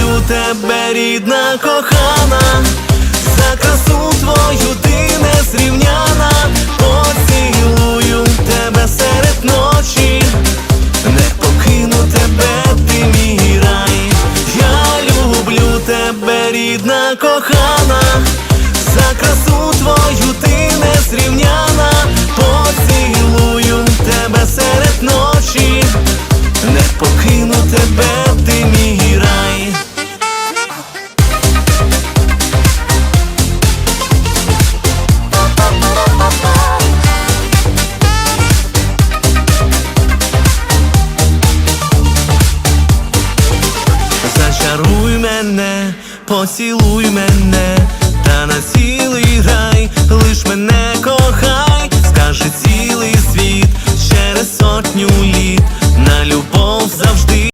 тебе, рідна кохана, за красу твою ти незрівняна, поцілую тебе серед ночі, не покину тебе, ти мій рай. Я люблю тебе, рідна кохана, Зачаруй мене, поцілуй мене, та на цілий рай, лиш мене кохай, скаже цілий світ через сотню літ.